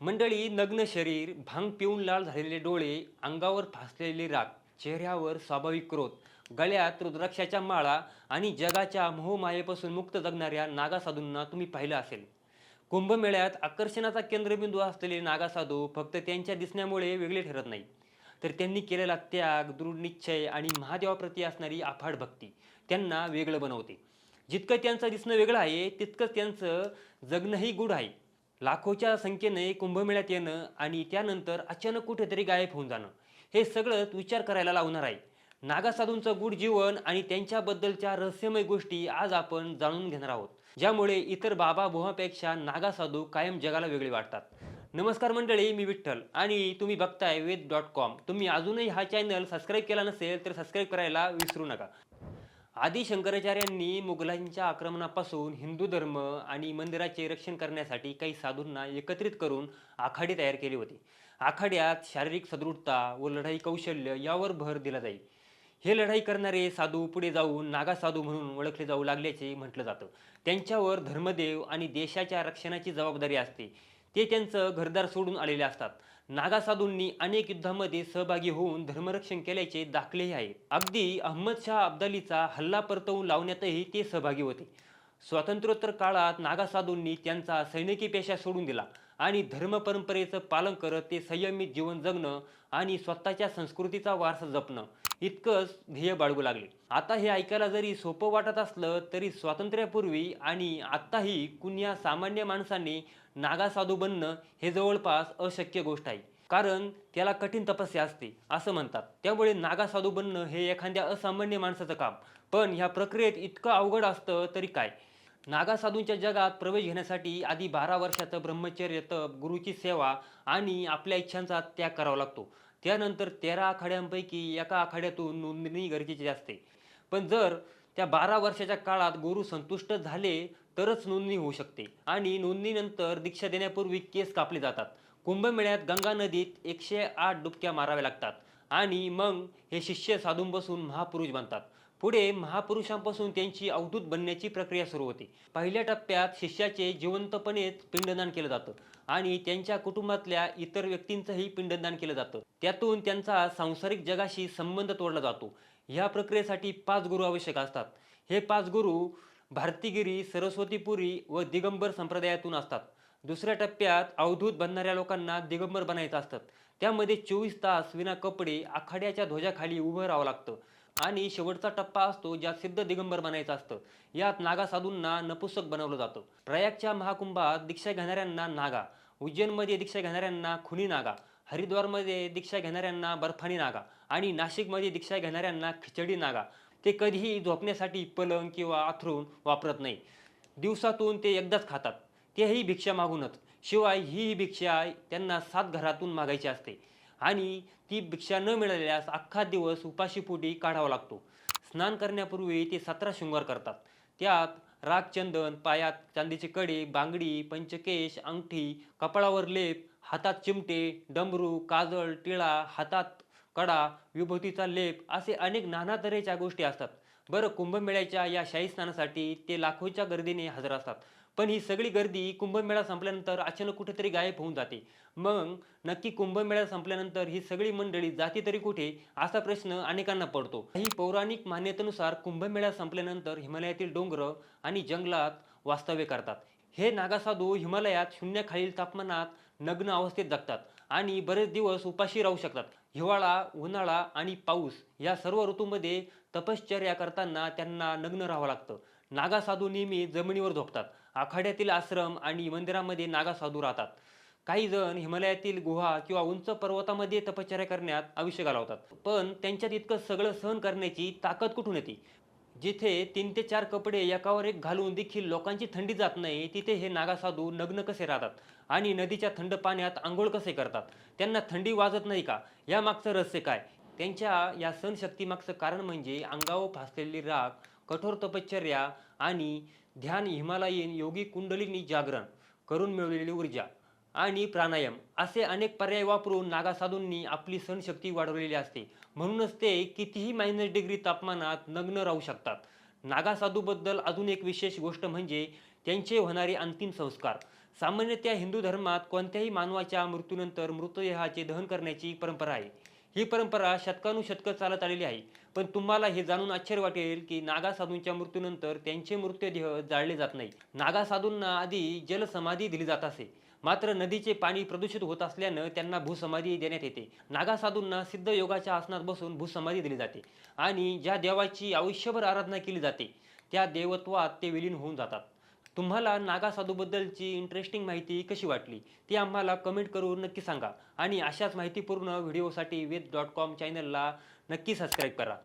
मंडळी नग्न शरीर भांग पिऊन लाल झालेले डोळे अंगावर फासलेली राख चेहऱ्यावर स्वाभाविक क्रोध गळ्यात रुद्राक्षाच्या माळा आणि जगाच्या मोहमायेपासून मुक्त जगणाऱ्या नागासाधूंना तुम्ही पाहिलं असेल. कुंभमेळ्यात आकर्षणाचा केंद्रबिंदू असलेले नागासाधू फक्त त्यांच्या दिसण्यामुळे वेगळे ठरत नाही. तर त्यांनी केलेला त्याग दृढ निश्चय आणि महादेवाप्रती असणारी अफाट भक्ती त्यांना वेगळं बनवते. जितकं त्यांचं दिसणं वेगळं आहे तितकंच त्यांचं जगणंही गुढ आहे. लाखोच्या संख्येने कुंभमेळ्यात येणं आणि त्यानंतर अचानक कुठेतरी गायब होऊन जाणं हे सगळंच विचार करायला लावणार आहे. नागासाधूंचं गुढ जीवन आणि त्यांच्याबद्दलच्या रहस्यमय गोष्टी आज आपण जाणून घेणार आहोत ज्यामुळे इतर बाबा बुहापेक्षा नागासाधू कायम जगाला वेगळे वाटतात. नमस्कार मंडळी मी विठ्ठल आणि तुम्ही बघताय वेद डॉट कॉम. तुम्ही अजूनही हा चॅनल सबस्क्राईब केला नसेल तर सबस्क्राईब करायला विसरू नका. आदी शंकराचार्यांनी मुघलांच्या आक्रमणापासून हिंदू धर्म आणि मंदिराचे रक्षण करण्यासाठी काही साधूंना एकत्रित करून आखाडे तयार केले होते. आखाड्यात शारीरिक सदृढता व लढाई कौशल्य यावर भर दिला जाईल हे लढाई करणारे साधू पुढे जाऊन नागा साधू म्हणून ओळखले जाऊ लागल्याचे म्हटलं जातं. त्यांच्यावर धर्मदेव आणि देशाच्या रक्षणाची जबाबदारी असते. ते त्यांचं घरदार सोडून आलेले असतात. नागा साधूंनी अनेक युद्धामध्ये सहभागी होऊन धर्मरक्षण केल्याचे दाखलेही आहे. अगदी अहमद शाह अब्दालीचा हल्ला परतवून लावण्यातही ते सहभागी होते. स्वातंत्र्योत्तर काळात नागा साधूंनी त्यांचा सैनिकी पेशा सोडून दिला. आणि धर्म परंपरेचं पालन करत ते संयमित जीवन जगणं आणि स्वतःच्या संस्कृतीचा वारसा जपणं इतकंच ध्येय बाळगू लागले. आता हे ऐकायला जरी सोपं वाटत असलं तरी स्वातंत्र्यापूर्वी आणि आत्ताही कुण्या सामान्य माणसाने नागा साधू बनणं हे जवळपास अशक्य गोष्ट आहे. कारण त्याला कठीण तपस्या असते असं म्हणतात. त्यामुळे नागा साधू बनणं हे एखाद्या असामान्य माणसाचं काम. पण ह्या प्रक्रियेत इतकं अवघड असतं तरी काय? नागा साधूंच्या जगात प्रवेश घेण्यासाठी आधी बारा वर्षाचं ब्रह्मचर्य तप गुरुची सेवा आणि आपल्या इच्छांचा त्याग करावा लागतो. त्यानंतर तेरा आखाड्यांपैकी एका आखाड्यातून नोंदणी गरजेची असते. पण जर त्या बारा वर्षाच्या काळात गुरु संतुष्ट झाले तरच नोंदणी होऊ शकते आणि नोंदणीनंतर दीक्षा देण्यापूर्वी केस कापले जातात. कुंभमेळ्यात गंगा नदीत एकशे आठ डुबक्या माराव्या लागतात आणि मग हे शिष्य साधून बसून महापुरुष बनतात. पुढे महापुरुषांपासून त्यांची अवधूत बनण्याची प्रक्रिया सुरू होते. पहिल्या टप्प्यात शिष्याचे जिवंतपणेच पिंडदान केलं जातं आणि त्यांच्या कुटुंबातल्या इतर व्यक्तींचंही पिंडदान केलं जातं. त्यातून त्यांचा सांसारिक जगाशी संबंध तोडला जातो. ह्या प्रक्रियेसाठी पाच गुरु आवश्यक असतात. हे पाच गुरु भारतीगिरी सरस्वतीपुरी व दिगंबर संप्रदायातून असतात. दुसऱ्या टप्प्यात अवधूत बनणाऱ्या लोकांना दिगंबर बनायचं असतं. त्यामध्ये चोवीस तास विना कपडे आखाड्याच्या ध्वजाखाली उभं राहावं लागतं. आणि शेवटचा टप्पा असतो ज्यात सिद्ध दिगंबर बनायचं असतं. यात नागा साधूंना नपुसक बनवलं जातं. प्रयागच्या महाकुंभात दीक्षा घेणाऱ्यांना नागा उज्जैनमध्ये दीक्षा घेणाऱ्यांना खुनी नागा हरिद्वारमध्ये दीक्षा घेणाऱ्यांना बर्फानी नागा आणि नाशिकमध्ये दीक्षा घेणाऱ्यांना खिचडी नागा. ते कधीही झोपण्यासाठी पलंग किंवा आथरून वापरत नाही. दिवसातून ते एकदाच खातात. तेही भिक्षा मागूनच. शिवाय ही भिक्षा त्यांना सात घरातून मागायची असते. आणि ती भिक्षा न मिळाल्यास अख्खा दिवस उपाशीपोटी काढावा लागतो. स्नान करण्यापूर्वी ते सतरा शृंगार करतात. त्यात राग चंदन पायात चांदीचे कडे बांगडी पंचकेश अंगठी कपाळावर लेप हातात चिमटे डमरू काजळ टिळा हातात कडा विभूतीचा लेप असे अनेक नाना तऱ्हेच्या गोष्टी असतात. बरं कुंभमेळ्याच्या या शाही स्नानासाठी ते लाखोच्या गर्दीने हजर असतात. पण ही सगळी गर्दी कुंभमेळा संपल्यानंतर अचानक कुठेतरी गायब होऊन जाते. मग नक्की कुंभमेळा संपल्यानंतर ही सगळी मंडळी जाती तरी कुठे असा प्रश्न अनेकांना पडतो. काही पौराणिक मान्यतेनुसार कुंभमेळा संपल्यानंतर हिमालयातील डोंगर आणि जंगलात वास्तव्य करतात. हे नागासाधू हिमालयात शून्याखालील तापमानात नग्न अवस्थेत जगतात. आणि बरेच दिवस उपाशी राहू शकतात. हिवाळा उन्हाळा आणि पाऊस या सर्व ऋतूमध्ये तपश्चर्या करताना त्यांना नग्न राहावं लागतं. नागासाधू नेहमी जमिनीवर झोपतात. आखाड्यातील आश्रम आणि मंदिरामध्ये नागासाधू राहतात. काही जण हिमालयातील गुहा किंवा उंच पर्वतामध्ये तपश्चर्या करण्यात आयुष्य घालवतात. पण त्यांच्यात इतकं सगळं सहन करण्याची ताकद कुठून येते? जिथे तीन ते चार कपडे एकावर एक घालून देखील लोकांची थंडी जात नाही तिथे हे नागासाधू नग्न कसे राहतात? आणि नदीच्या थंड पाण्यात आंघोळ कसे करतात? त्यांना थंडी वाजत नाही का? या मागचं रहस्य काय? त्यांच्या या सणशक्तीमागचं कारण म्हणजे अंगावर फासलेली राग कठोर तपश्चर्या आणि ध्यान हिमालयीन योगी कुंडलिनी जागरण करून मिळवलेली ऊर्जा. आणि प्राणायाम असे अनेक पर्याय वापरून नागासाधूंनी आपली सहनशक्ती वाढवलेली असते. म्हणूनच ते कितीही मायनस डिग्री तापमानात नग्न राहू शकतात. नागासाधूबद्दल अजून एक विशेष गोष्ट म्हणजे त्यांचे होणारे अंतिम संस्कार. सामान्यतः हिंदू धर्मात कोणत्याही मानवाच्या मृत्यूनंतर मृतदेहाचे दहन करण्याची परंपरा आहे. ही परंपरा शतकानुशतकं चालत आलेली आहे. पण तुम्हाला हे जाणून आश्चर्य वाटेल की नागा साधूंच्या मृत्यूनंतर त्यांचे मृतदेह जाळले जात नाही. नागा साधूंना आधी जलसमाधी दिली जात असे. मात्र नदीचे पाणी प्रदूषित होत असल्यानं त्यांना भूसमाधी देण्यात येते. नागा साधूंना सिद्ध योगाच्या आसनात बसून भूसमाधी दिली जाते आणि ज्या देवाची आयुष्यभर आराधना केली जाते त्या देवत्वात ते विलीन होऊन जातात. तुम्हाला नागा साधूबद्दलची इंटरेस्टिंग माहिती कशी वाटली ती आम्हाला कमेंट करून नक्की सांगा आणि अशाच माहितीपूर्ण व्हिडिओसाठी वेद डॉट कॉम चॅनलला नक्की सबस्क्राईब करा.